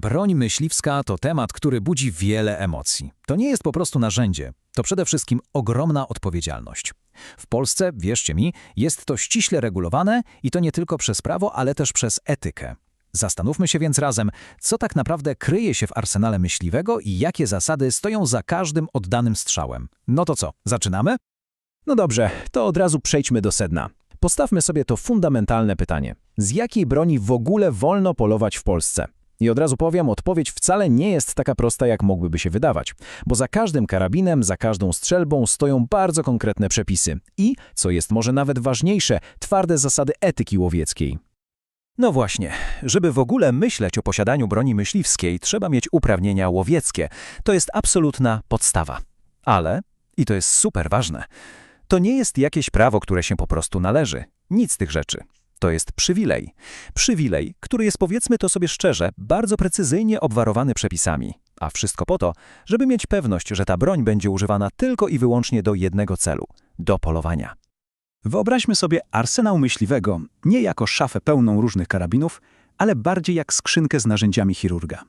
Broń myśliwska to temat, który budzi wiele emocji. To nie jest po prostu narzędzie, to przede wszystkim ogromna odpowiedzialność. W Polsce, wierzcie mi, jest to ściśle regulowane i to nie tylko przez prawo, ale też przez etykę. Zastanówmy się więc razem, co tak naprawdę kryje się w arsenale myśliwego i jakie zasady stoją za każdym oddanym strzałem. No to co, zaczynamy? No dobrze, to od razu przejdźmy do sedna. Postawmy sobie to fundamentalne pytanie. Z jakiej broni w ogóle wolno polować w Polsce? I od razu powiem, odpowiedź wcale nie jest taka prosta, jak mogłyby się wydawać. Bo za każdym karabinem, za każdą strzelbą stoją bardzo konkretne przepisy. I, co jest może nawet ważniejsze, twarde zasady etyki łowieckiej. No właśnie, żeby w ogóle myśleć o posiadaniu broni myśliwskiej, trzeba mieć uprawnienia łowieckie. To jest absolutna podstawa. Ale, i to jest super ważne, to nie jest jakieś prawo, które się po prostu należy. Nic z tych rzeczy. To jest przywilej. Przywilej, który jest, powiedzmy to sobie szczerze, bardzo precyzyjnie obwarowany przepisami. A wszystko po to, żeby mieć pewność, że ta broń będzie używana tylko i wyłącznie do jednego celu do polowania. Wyobraźmy sobie arsenał myśliwego nie jako szafę pełną różnych karabinów, ale bardziej jak skrzynkę z narzędziami chirurga.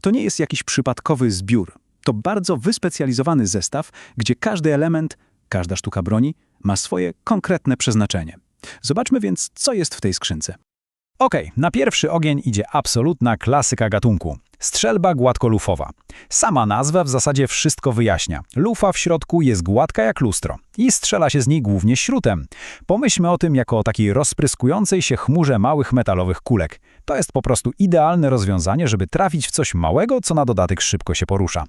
To nie jest jakiś przypadkowy zbiór. To bardzo wyspecjalizowany zestaw, gdzie każdy element, każda sztuka broni ma swoje konkretne przeznaczenie. Zobaczmy więc, co jest w tej skrzynce. Okej, na pierwszy ogień idzie absolutna klasyka gatunku. Strzelba gładkolufowa. Sama nazwa w zasadzie wszystko wyjaśnia. Lufa w środku jest gładka jak lustro i strzela się z niej głównie śrutem. Pomyślmy o tym jako o takiej rozpryskującej się chmurze małych metalowych kulek. To jest po prostu idealne rozwiązanie, żeby trafić w coś małego, co na dodatek szybko się porusza.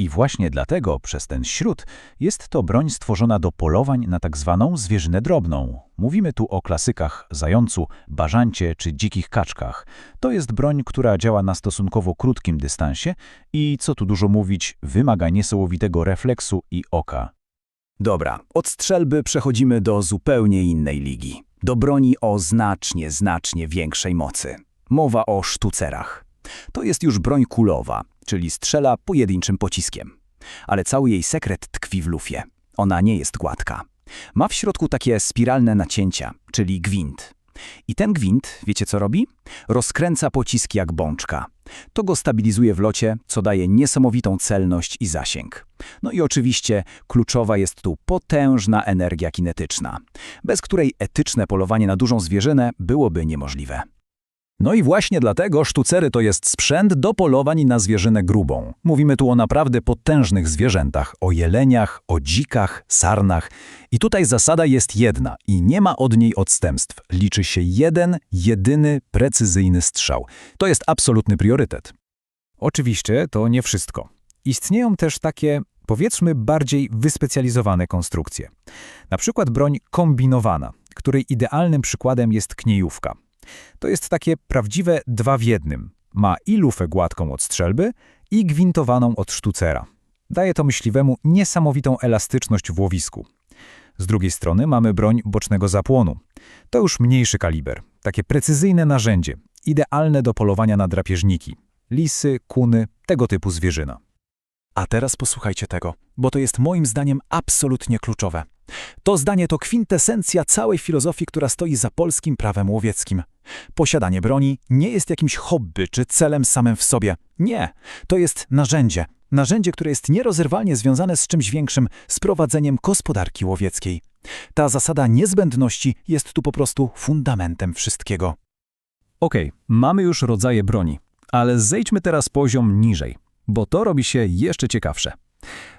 I właśnie dlatego przez ten śród jest to broń stworzona do polowań na tak zwaną zwierzynę drobną. Mówimy tu o klasykach zającu, bażancie czy dzikich kaczkach. To jest broń, która działa na stosunkowo krótkim dystansie i, co tu dużo mówić, wymaga niesamowitego refleksu i oka. Dobra, od strzelby przechodzimy do zupełnie innej ligi. Do broni o znacznie, znacznie większej mocy. Mowa o sztucerach. To jest już broń kulowa, czyli strzela pojedynczym pociskiem. Ale cały jej sekret tkwi w lufie. Ona nie jest gładka. Ma w środku takie spiralne nacięcia, czyli gwint. I ten gwint, wiecie co robi? Rozkręca pocisk jak bączka. To go stabilizuje w locie, co daje niesamowitą celność i zasięg. No i oczywiście kluczowa jest tu potężna energia kinetyczna, bez której etyczne polowanie na dużą zwierzynę byłoby niemożliwe. No i właśnie dlatego sztucery to jest sprzęt do polowań na zwierzynę grubą. Mówimy tu o naprawdę potężnych zwierzętach, o jeleniach, o dzikach, sarnach. I tutaj zasada jest jedna i nie ma od niej odstępstw. Liczy się jeden, jedyny, precyzyjny strzał. To jest absolutny priorytet. Oczywiście to nie wszystko. Istnieją też takie, powiedzmy, bardziej wyspecjalizowane konstrukcje. Na przykład broń kombinowana, której idealnym przykładem jest kniejówka. To jest takie prawdziwe dwa w jednym. Ma i lufę gładką od strzelby, i gwintowaną od sztucera. Daje to myśliwemu niesamowitą elastyczność w łowisku. Z drugiej strony mamy broń bocznego zapłonu. To już mniejszy kaliber, takie precyzyjne narzędzie, idealne do polowania na drapieżniki, lisy, kuny, tego typu zwierzyna. A teraz posłuchajcie tego, bo to jest moim zdaniem absolutnie kluczowe. To zdanie to kwintesencja całej filozofii, która stoi za polskim prawem łowieckim. Posiadanie broni nie jest jakimś hobby czy celem samym w sobie. Nie, to jest narzędzie. Narzędzie, które jest nierozerwalnie związane z czymś większym, z prowadzeniem gospodarki łowieckiej. Ta zasada niezbędności jest tu po prostu fundamentem wszystkiego. Okej, mamy już rodzaje broni, ale zejdźmy teraz poziom niżej, bo to robi się jeszcze ciekawsze.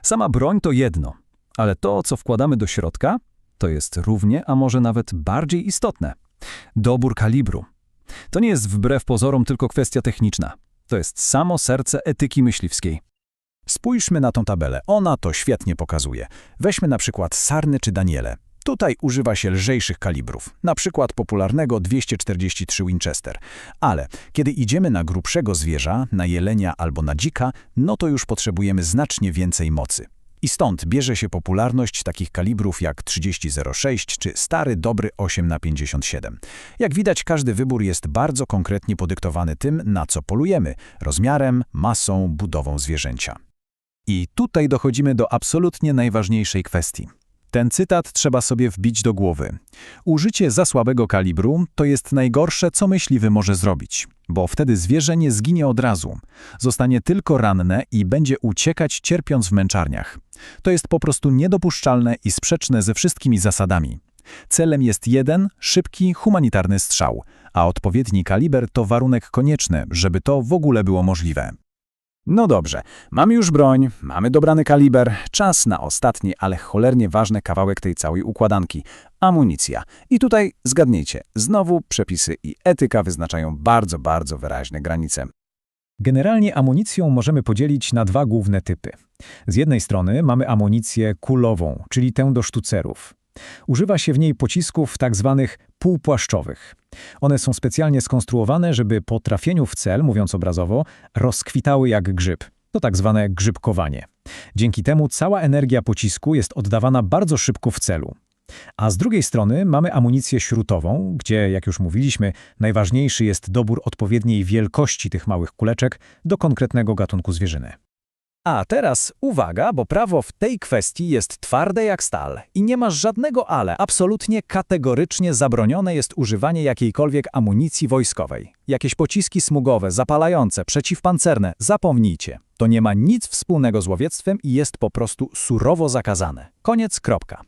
Sama broń to jedno, ale to, co wkładamy do środka, to jest równie, a może nawet bardziej istotne. Dobór kalibru. To nie jest wbrew pozorom tylko kwestia techniczna. To jest samo serce etyki myśliwskiej. Spójrzmy na tą tabelę, ona to świetnie pokazuje. Weźmy na przykład sarny czy daniele. Tutaj używa się lżejszych kalibrów, na przykład popularnego 243 Winchester. Ale kiedy idziemy na grubszego zwierza, na jelenia albo na dzika, no to już potrzebujemy znacznie więcej mocy. I stąd bierze się popularność takich kalibrów jak 3006 czy stary dobry 8 na 57. Jak widać, każdy wybór jest bardzo konkretnie podyktowany tym, na co polujemy rozmiarem, masą, budową zwierzęcia. I tutaj dochodzimy do absolutnie najważniejszej kwestii. Ten cytat trzeba sobie wbić do głowy. Użycie za słabego kalibru to jest najgorsze, co myśliwy może zrobić, bo wtedy zwierzę nie zginie od razu. Zostanie tylko ranne i będzie uciekać, cierpiąc w męczarniach. To jest po prostu niedopuszczalne i sprzeczne ze wszystkimi zasadami. Celem jest jeden, szybki, humanitarny strzał, a odpowiedni kaliber to warunek konieczny, żeby to w ogóle było możliwe. No dobrze, mamy już broń, mamy dobrany kaliber, czas na ostatni, ale cholernie ważny kawałek tej całej układanki – amunicja. I tutaj zgadnijcie, znowu przepisy i etyka wyznaczają bardzo, bardzo wyraźne granice. Generalnie amunicją możemy podzielić na dwa główne typy. Z jednej strony mamy amunicję kulową, czyli tę do sztucerów. Używa się w niej pocisków tak zwanych półpłaszczowych. One są specjalnie skonstruowane, żeby po trafieniu w cel, mówiąc obrazowo, rozkwitały jak grzyb. To tak zwane grzybkowanie. Dzięki temu cała energia pocisku jest oddawana bardzo szybko w celu. A z drugiej strony mamy amunicję śrutową, gdzie, jak już mówiliśmy, najważniejszy jest dobór odpowiedniej wielkości tych małych kuleczek do konkretnego gatunku zwierzyny. A teraz uwaga, bo prawo w tej kwestii jest twarde jak stal i nie masz żadnego ale. Absolutnie kategorycznie zabronione jest używanie jakiejkolwiek amunicji wojskowej. Jakieś pociski smugowe, zapalające, przeciwpancerne, zapomnijcie. To nie ma nic wspólnego z łowiectwem i jest po prostu surowo zakazane. Koniec, kropka.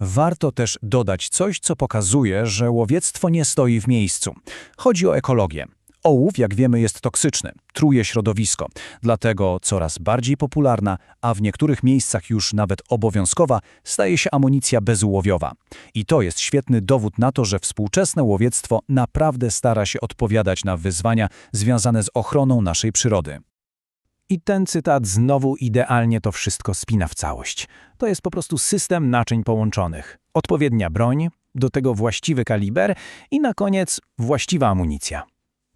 Warto też dodać coś, co pokazuje, że łowiectwo nie stoi w miejscu. Chodzi o ekologię. Ołów, jak wiemy, jest toksyczny, truje środowisko, dlatego coraz bardziej popularna, a w niektórych miejscach już nawet obowiązkowa, staje się amunicja bezułowiowa. I to jest świetny dowód na to, że współczesne łowiectwo naprawdę stara się odpowiadać na wyzwania związane z ochroną naszej przyrody. I ten cytat znowu idealnie to wszystko spina w całość. To jest po prostu system naczyń połączonych. Odpowiednia broń, do tego właściwy kaliber i na koniec właściwa amunicja.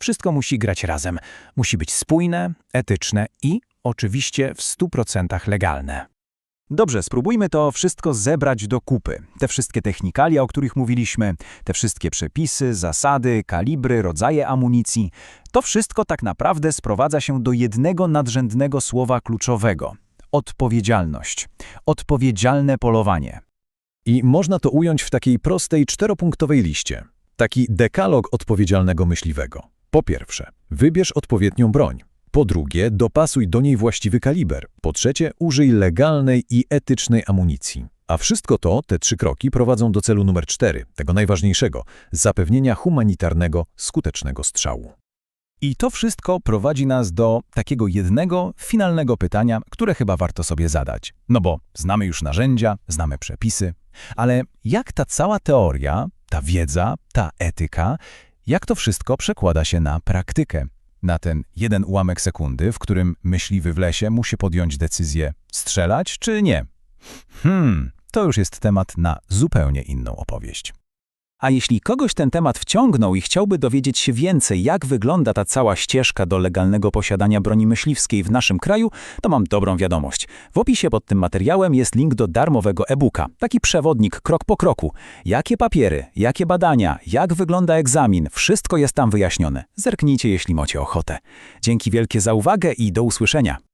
Wszystko musi grać razem. Musi być spójne, etyczne i oczywiście w 100% legalne. Dobrze, spróbujmy to wszystko zebrać do kupy. Te wszystkie technikalia, o których mówiliśmy, te wszystkie przepisy, zasady, kalibry, rodzaje amunicji. To wszystko tak naprawdę sprowadza się do jednego nadrzędnego słowa kluczowego. Odpowiedzialność. Odpowiedzialne polowanie. I można to ująć w takiej prostej czteropunktowej liście. Taki dekalog odpowiedzialnego myśliwego. Po pierwsze, wybierz odpowiednią broń. Po drugie, dopasuj do niej właściwy kaliber. Po trzecie, użyj legalnej i etycznej amunicji. A wszystko to, te trzy kroki, prowadzą do celu numer cztery, tego najważniejszego zapewnienia humanitarnego, skutecznego strzału. I to wszystko prowadzi nas do takiego jednego, finalnego pytania, które chyba warto sobie zadać. No bo znamy już narzędzia, znamy przepisy, ale jak ta cała teoria, ta wiedza, ta etyka, jak to wszystko przekłada się na praktykę? Na ten jeden ułamek sekundy, w którym myśliwy w lesie musi podjąć decyzję strzelać czy nie? Hmm, to już jest temat na zupełnie inną opowieść. A jeśli kogoś ten temat wciągnął i chciałby dowiedzieć się więcej, jak wygląda ta cała ścieżka do legalnego posiadania broni myśliwskiej w naszym kraju, to mam dobrą wiadomość. W opisie pod tym materiałem jest link do darmowego e-booka. Taki przewodnik krok po kroku. Jakie papiery, jakie badania, jak wygląda egzamin, wszystko jest tam wyjaśnione. Zerknijcie, jeśli macie ochotę. Dzięki wielkie za uwagę i do usłyszenia.